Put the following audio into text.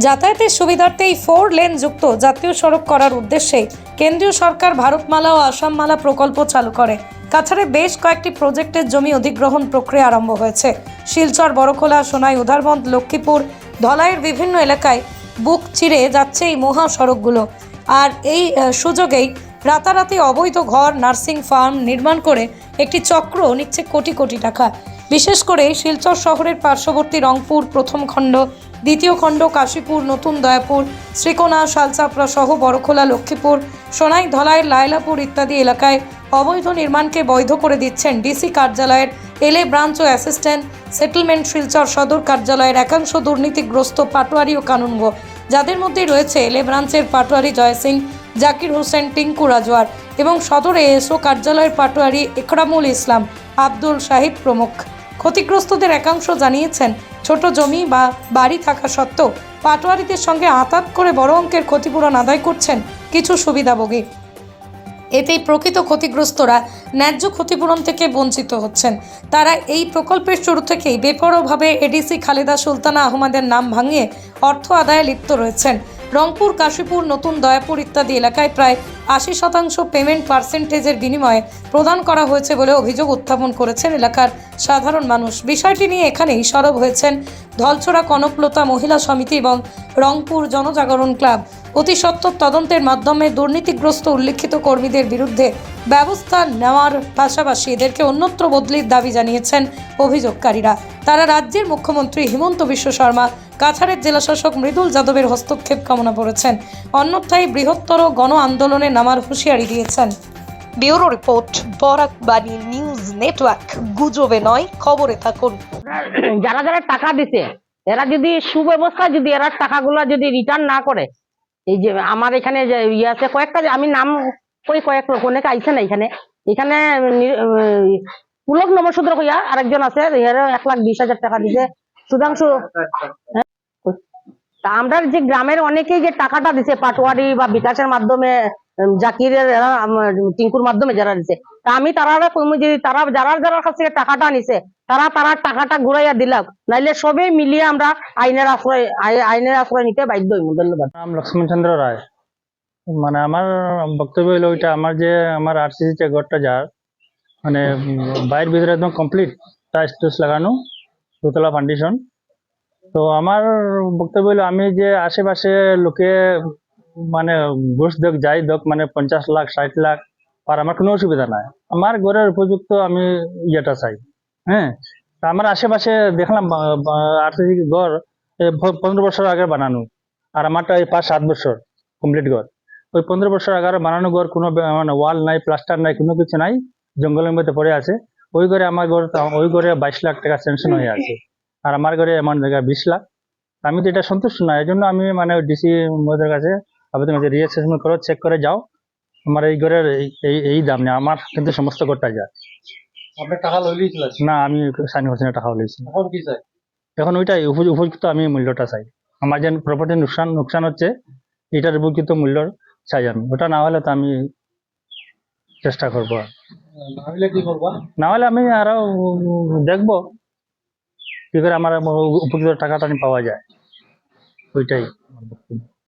যাতায়াতের সুবিধার্থে এই ফোর লেন যুক্ত জাতীয় সড়ক করার উদ্দেশ্যে কেন্দ্রীয় সরকার ভারতমালা ও আসামমালা প্রকল্প চালু করে। কাছাড়ে বেশ কয়েকটি প্রজেক্টের জমি অধিগ্রহণ প্রক্রিয়া আরম্ভ হয়েছে। শিলচর, বড়খোলা, সোনাই উধারবন্দ লক্ষ্মীপুর, ধলাইয়ের বিভিন্ন এলাকায় বুক চিরে যাচ্ছে এই মহাসড়কগুলো আর এই সুযোগেই রাতারাতি অবৈধ ঘর, নার্সিং ফার্ম নির্মাণ করে একটি চক্র নিচ্ছে কোটি কোটি টাকা। বিশেষ করে শিলচর শহরের পার্শ্ববর্তী রংপুর প্রথম খণ্ড দ্বিতীয় খণ্ড, কাশীপুর, নতুন দয়াপুর, শ্রীকোনা, শালচাপড়া সহ বড়খোলা, লক্ষ্মীপুর, সোনাই, ধলাই লায়লাপুর ইত্যাদি এলাকায় অবৈধ নির্মাণকে বৈধ করে দিচ্ছেন ডিসি কার্যালয়ের এলএ ব্রাঞ্চ ও অ্যাসিস্ট্যান্ট, সেটেলমেন্ট শিলচর সদর কার্যালয়ের একাংশ দুর্নীতিগ্রস্ত পাটোয়ারি ও কানুনগো। যাদের মধ্যে রয়েছে এলএ ব্রাঞ্চের পাটোয়ারি জয় সিং, জাকির হোসেন, টিঙ্কু রাজওয়ার এবং সদর এএসও কার্যালয়ের পাটোয়ারি একরামুল ইসলাম, আব্দুল শাহিদ প্রমুখ। ক্ষতিগ্রস্তদের একাংশ জানিয়েছেন, ছোট জমি বা বাড়ি থাকা সত্ত্বেও পাটোয়ারিদের সঙ্গে আঁতাত করে বড় অঙ্কের ক্ষতিপূরণ আদায় করছেন কিছু সুবিধাভোগী। এতেই প্রকৃত ক্ষতিগ্রস্তরা ন্যায্য ক্ষতিপূরণ থেকে বঞ্চিত হচ্ছেন। তারা এই প্রকল্পের শুরু থেকেই বেপরোভাবে এডিসি খালেদা সুলতানা আহমদের নাম ভাঙিয়ে অর্থ আদায়ে লিপ্ত রয়েছেন। রংপুর, কাশীপুর, নতুন দয়াপুর ইত্যাদি এলাকায় প্রায় আশি শতাংশ পেমেন্ট পার্সেন্টেজের বিনিময়ে প্রদান করা হয়েছে বলে অভিযোগ উত্থাপন করেছেন এলাকার সাধারণ মানুষ। বিষয়টি নিয়ে এখানেই সরব হয়েছেন ধলছড়া কনকলতা মহিলা সমিতি এবং রংপুর জনজাগরণ ক্লাব। অতি সত্বর তদন্তের মাধ্যমে দুর্নীতিগ্রস্ত উল্লেখিত কর্মীদের বিরুদ্ধে ব্যবস্থা নেওয়ার পাশাপাশি এদেরকে অন্যত্র বদলির দাবি জানিয়েছেন অভিযোগকারীরা। তারা রাজ্যের মুখ্যমন্ত্রী হিমন্ত বিশ্ব শর্মা কাছাড়ের জেলাশাসক মৃদুল যাদবের হস্তক্ষেপ কামনা করেছেন। অন্যথায় বৃহত্তর গণ আন্দোলনে নামার হুঁশিয়ারি দিয়েছেন। ব্যুরো রিপোর্ট বরাক বাণী নিউজ নেটওয়ার্ক গুজবে নয় খবরে থাকুন। যারা যারা টাকা দিছে এরা যদি সুব্যবস্থা যদি এরা টাকাগুলো যদি রিটার্ন না করে এই যে আমার এখানে যে ইয়ে আছে, কয়েকটা আমি নাম কই কয়েক অনেকে আইছে না এখানে এখানে পুলক নমসূদ্র কইয়া আরেকজন আছে এক লাখ বিশ হাজার টাকা দিছে সুধাংশু? তা আমরা যে গ্রামের অনেকেই যে টাকাটা দিছে, পাটোয়ারি বা বিকাশের মাধ্যমে জাকিরের টিঙ্কুর মাধ্যমে যারা দিছে, তা আমি তারা কইমু যে তারা যারা যারা কাছ থেকে টাকাটা নিছে তারা তারা টাকাটা ঘুরাইয়া দিলাক নাইলে সবে মিলিয়ে আমরা আইনের আশ্রয় আইনের আশ্রয় নিতে বাধ্য হইব, ধন্যবাদ। নাম লক্ষ্মণ চন্দ্র রায়। মানে আমার বক্তব্য হলো ওইটা, আমার যে আমার আরসিসি যে ঘরটা যার মানে বাইরের ভিতরে একদম কমপ্লিট টাইস টুস লাগানো, দোতলা ফাউন্ডেশন তো আমার বক্তব্য হলো আমি যে আশেপাশে লোকে মানে ঘুষ দেখ যাই দেখ মানে পঞ্চাশ লাখ, ষাট লাখ, আর আমার কোনো অসুবিধা নাই। আমার ঘরের উপযুক্ত আমি ইয়েটা চাই। হ্যাঁ? আমার আশেপাশে দেখলাম আরসিসি ঘর পনেরো বছর আগে বানানো। আর আমারটা এই পাঁচ সাত বছর কমপ্লিট ঘর। ওই পনেরো বছর আগে বানানো ঘর কোনো মানে ওয়াল নাই, প্লাস্টার নাই, কোনো কিছু নাই, জঙ্গলের মধ্যে পড়ে আছে। ওই ঘরে আমার ঘর ওই ঘরে বাইশ লাখ টাকা স্যাংশন হয়ে আছে। আর আমার ঘরে এমন জায়গায় বিশ লাখ। আমি তো এটা সন্তুষ্ট না, এই জন্য আমি মানে ডিসি মহোদয়ের কাছে আবেদন করছি রিএসেসমেন্ট করো চেক করে যাও। আমার এই ঘরের এই এই দাম নেই, আমার কিন্তু সমস্ত ঘরটা যায় আপনি টাকা লই লিয়েছিলেন না আমি টাকা বলেছি এখন কি চাই? এখন ওইটাই উপযুক্ত আমি মূল্যটা চাই। আমার যে প্রপার্টি নুকসান নুকসান হচ্ছে এটার উপযুক্ত মূল্য চাই আমি। ওটা না হলে তো আমি চেষ্টা করব। না হইলে কি করবা? না হলে আমি আরও দেখব কি করে আমার উপযুক্ত টাকাটা আমি পাওয়া যায়। ওইটাই।